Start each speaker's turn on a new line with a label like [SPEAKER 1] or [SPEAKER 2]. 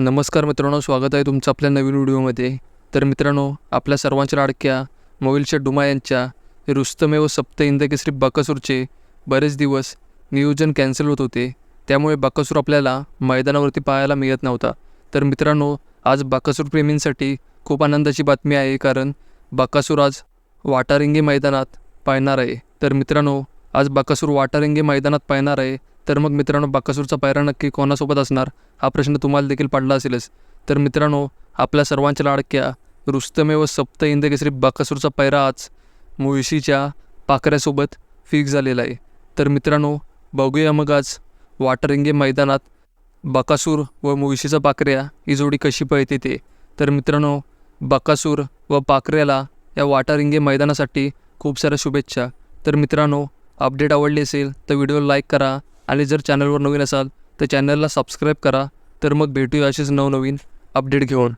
[SPEAKER 1] नमस्कार मित्रांनो स्वागत आहे तुमचं आपल्या नवीन व्हिडिओमध्ये. तर मित्रांनो आपल्या सर्वांच्या लाडक्या मोविलच्या डुमा यांच्या रुस्तमे व सप्त इंदकेसरी बकासूरचे बरेच दिवस नियोजन कॅन्सल होत होते. त्यामुळे बकासूर आपल्याला मैदानावरती पाहायला मिळत नव्हता. तर मित्रांनो आज बकासूर प्रेमींसाठी खूप आनंदाची बातमी आहे कारण बकासूर आज वाटारिंगे मैदानात पाहणार आहे. तर मित्रांनो आज बकासूर वाटारिंगे मैदानात पाहणार आहे तर मग मित्रांनो बकासूरचा पायरा नक्की कोणासोबत असणार? हा प्रश्न तुम्हाला देखील पडला असेलच. तर मित्रांनो आपल्या सर्वांच्या लाडक्या रुस्तमे व सप्त इंदकेसरी बकासूरचा पायरा आज मुळशीच्या पाकऱ्यासोबत फिक्स झालेला आहे. तर मित्रांनो बघूया मग आज वाटरिंगे मैदानात बकासूर व मुळशीचा पाकऱ्या ही जोडी कशी पळते ते. तर मित्रांनो बकासूर व पाकऱ्याला या वाटारिंगे मैदानासाठी खूप साऱ्या शुभेच्छा. तर मित्रांनो अपडेट आवडली असेल तर व्हिडिओ लाईक करा आणि जर चॅनलवर नवीन असाल तर चॅनलला सबस्क्राईब करा. तर मग भेटूया असेच नवनवीन अपडेट घेऊन.